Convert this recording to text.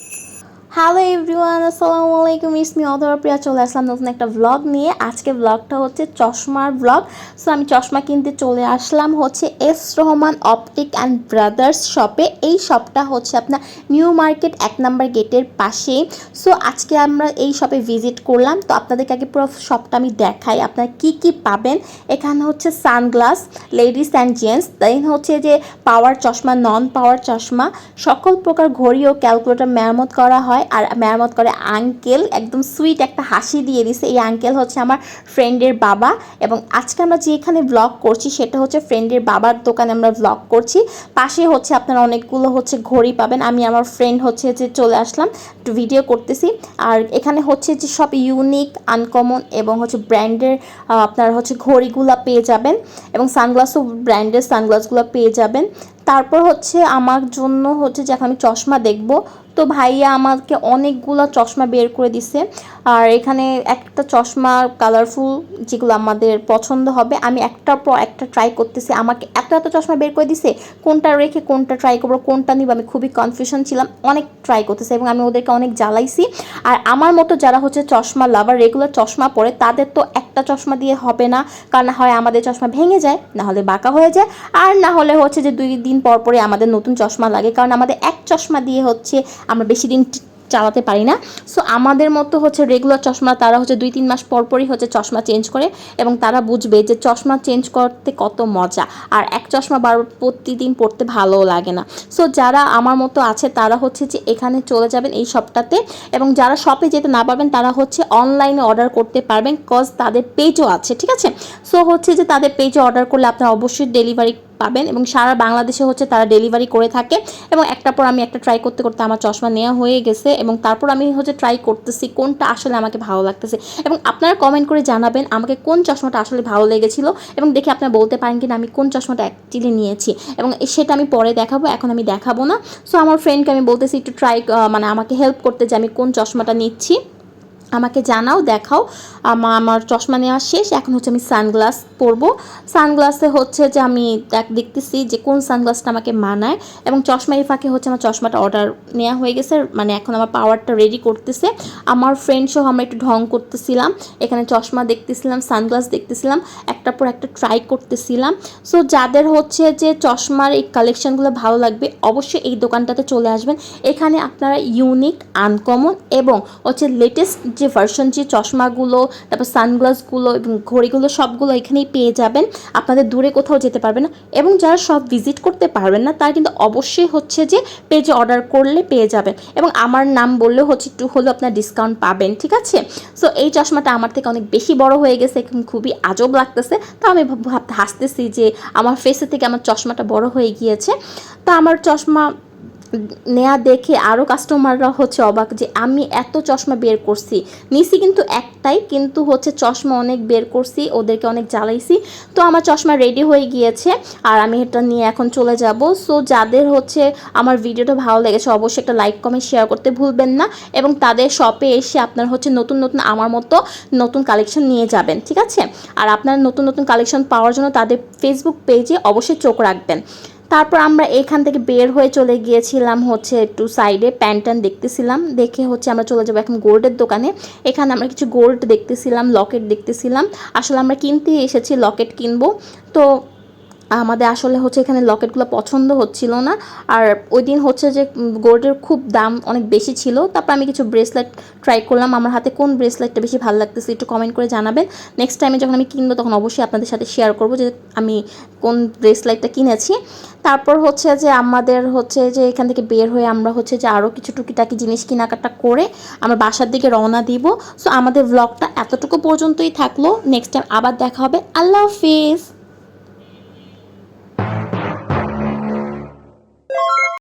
you hello everyone আসসালামু আলাইকুম। ইসমি অধরা প্রিয়া চলে আসলাম নতুন একটা ব্লগ নিয়ে। আজকে ব্লগটা হচ্ছে চশমার ব্লগ সো আমি চশমা কিনতে চলে আসলাম হচ্ছে S Rahman optic and brothers শপে। এই শপটা হচ্ছে আপনার নিউ মার্কেট এক নাম্বার গেটের পাশে। সো আজকে আমরা এই শপে ভিজিট করলাম। তো আপনাদেরকে আগে পুরো শপটা আমি দেখাই। আপনারা কি কি পাবেন? এখানে হচ্ছে sunglass ladies and gents then হচ্ছে যে পাওয়ার চশমা নন পাওয়ার চশমা। সকল প্রকার ঘড়ি ও ক্যালকুলেটর মেরামত করা হয়। আর মেরামত করে আঙ্কেল একদম সুইট একটা হাসি দিয়ে দিছে। এই আঙ্কেল হচ্ছে আমার ফ্রেন্ডের বাবা এবং আজকে আমরা যেখানে ব্লগ করছি সেটা হচ্ছে ফ্রেন্ডের বাবার দোকানে আমরা ব্লগ করছি। পাশে হচ্ছে আপনারা অনেকগুলো হচ্ছে ঘড়ি পাবেন। আমি আমার ফ্রেন্ড হচ্ছে যে চলে আসলাম, একটু ভিডিও করতেছি। আর এখানে হচ্ছে যে সব ইউনিক আনকমন এবং হচ্ছে ব্র্যান্ডের আপনার হচ্ছে ঘড়িগুলো পেয়ে যাবেন এবং সানগ্লাসও ব্র্যান্ডের সানগ্লাসগুলো পেয়ে যাবেন। তারপর হচ্ছে আমার জন্য হচ্ছে যে এখন আমি চশমা দেখব। তো ভাইয়া আমাকে অনেকগুলো চশমা বের করে দিছে। আর এখানে একটা চশমা কালারফুল যেগুলো আমাদের পছন্দ হবে, আমি একটার পর একটা ট্রাই করতেছি। আমাকে এত এত চশমা বের করে দিছে, কোনটা রেখে কোনটা ট্রাই করব, কোনটা নিব, আমি খুবই কনফিউশন ছিলাম। অনেক ট্রাই করতেছি এবং আমি ওদেরকে অনেক জ্বালাইছি। আর আমার মতো যারা হচ্ছে চশমা লাভার রেগুলার চশমা পরে, তাদের তো একটা চশমা দিয়ে হবে না। কারণ হয় আমাদের চশমা ভেঙে যায়, না হলে বাঁকা হয়ে যায়, আর না হলে হচ্ছে যে দুই দিন পর পরে আমাদের নতুন চশমা লাগে। কারণ আমাদের এক চশমা দিয়ে হচ্ছে আমরা বেশি দিন চালাতে পারি না। সো আমাদের মতো হচ্ছে রেগুলার চশমা, তারা হচ্ছে দুই, তিন মাস পর পরই হচ্ছে চশমা চেঞ্জ করে এবং তারা বুঝবে যে চশমা চেঞ্জ করতে কত মজা। আর এক চশমা বার, প্রতিদিন পড়তে ভালোও লাগে না। সো যারা আমার মতো আছে, তারা হচ্ছে যে এখানে চলে যাবেন এই শপটাতে এবং যারা শপে যেতে না পারবেন, তারা হচ্ছে অনলাইনে অর্ডার করতে পারবেন কজ তাদের পেজও আছে, ঠিক আছে? সো হচ্ছে যে তাদের পেজে অর্ডার করলে আপনারা অবশ্যই ডেলিভারি পাবেন এবং সারা বাংলাদেশে হচ্ছে তারা ডেলিভারি করে থাকে। এবং একটা পর আমি একটা ট্রাই করতে করতে আমার চশমা নেওয়া হয়ে গেছে এবং তারপর আমি হচ্ছে ট্রাই করতেছি কোনটা আসলে আমাকে ভালো লাগতেছে। এবং আপনারা কমেন্ট করে জানাবেন আমাকে কোন চশমাটা আসলে ভালো লেগেছিল এবং দেখে আপনারা বলতে পারেন কিনা আমি কোন চশমাটা অ্যাকচুয়ালি নিয়েছি। এবং সেটা আমি পরে দেখাবো, এখন আমি দেখাবো না। সো আমার ফ্রেন্ডকে আমি বলতেছি একটু ট্রাই মানে আমাকে হেল্প করতে যে আমি কোন চশমাটা নিচ্ছি। আমাকে জানাও, দেখাও। আমা, আমার চশমা নেওয়া শেষ। এখন হচ্ছে আমি সানগ্লাস পরবো। সানগ্লাসে হচ্ছে যে আমি দেখ, দেখতেছি যে কোন সানগ্লাসটা আমাকে মানায়। এবং চশমা এই ফাঁকে হচ্ছে আমার চশমাটা অর্ডার নেওয়া হয়ে গেছে। মানে এখন আমার পাওয়ারটা রেডি করতেছে। আমার ফ্রেন্ড সহ আমরা একটু ঢং করতেছিলাম। এখানে চশমা দেখতেছিলাম, সানগ্লাস দেখতেছিলাম। একটার পর একটা ট্রাই করতেছিলাম। সো যাদের হচ্ছে যে চশমার এই কালেকশনগুলো ভালো লাগবে, অবশ্যই এই দোকানটাতে চলে আসবেন। এখানে আপনারা ইউনিক আনকমন এবং হচ্ছে লেটেস্ট যে ভার্সন যে চশমাগুলো, তারপর সানগ্লাসগুলো এবং ঘড়িগুলো সবগুলো এখানেই পেয়ে যাবেন। আপনাদের দূরে কোথাও যেতে পারবেন না এবং যারা সব ভিজিট করতে পারবেন না, তারা কিন্তু অবশ্যই হচ্ছে যে পেজে অর্ডার করলে পেয়ে যাবেন। এবং আমার নাম বললেও হচ্ছে একটু হলেও আপনার ডিসকাউন্ট পাবেন, ঠিক আছে? সো এই চশমাটা আমার থেকে অনেক বেশি বড় হয়ে গেছে এখন খুবই আজব লাগতেছে। তো আমি ভাব- ভাবতে হাসতেছি যে আমার ফেসের থেকে আমার চশমাটা বড় হয়ে গিয়েছে। তো আমার চশমা নেয়া দেখে আরও কাস্টমাররা হচ্ছে অবাক যে আমি এত চশমা বের করছি। নিছি কিন্তু একটাই, কিন্তু হচ্ছে চশমা অনেক বের করছি, ওদেরকে অনেক জ্বালাইছি। তো আমার চশমা রেডি হয়ে গিয়েছে আর আমি এটা নিয়ে এখন চলে যাব। সো যাদের হচ্ছে আমার ভিডিওটা ভালো লেগেছে, অবশ্যই একটা লাইক কমেন্ট শেয়ার করতে ভুলবেন না এবং তাদের শপে এসে আপনার হচ্ছে নতুন নতুন আমার মতো নতুন কালেকশন নিয়ে যাবেন, ঠিক আছে? আর আপনার নতুন নতুন কালেকশন পাওয়ার জন্য তাদের ফেসবুক পেজে অবশ্যই চোখ রাখবেন। তারপর আমরা এখান থেকে বের হয়ে চলে গিয়েছিলাম হচ্ছে একটু সাইডে প্যান্টান দেখতেছিলাম। দেখে হচ্ছে আমরা চলে যাব এখন গোল্ডের দোকানে। এখানে আমরা কিছু গোল্ড দেখতেছিলাম লকেট দেখতেছিলাম। আসলে আমরা কিনতে এসেছি লকেট কিনবো। তো আমাদের আসলে হচ্ছে এখানে লকেটগুলো পছন্দ হচ্ছিল না। আর ওই দিন হচ্ছে যে গোল্ডের খুব দাম অনেক বেশি ছিল। তারপর আমি কিছু ব্রেসলেট ট্রাই করলাম। আমার হাতে কোন ব্রেসলেটটা বেশি ভালো লাগতেছে একটু কমেন্ট করে জানাবেন। নেক্সট টাইমে যখন আমি কিনবো তখন অবশ্যই আপনাদের সাথে শেয়ার করব যে, আমি কোন ব্রেসলেটটা কিনেছি। তারপর হচ্ছে যে, আমাদের হচ্ছে যে, এখান থেকে বের হয়ে আমরা হচ্ছে যে আরও কিছু টুকিটাকি জিনিস কেনাকাটা করে আমরা বাসার দিকে রওনা দিব। সো আমাদের ব্লগটা এতটুকু পর্যন্তই থাকল। নেক্সট টাইম আবার দেখা হবে। আল্লাহ হাফিজ!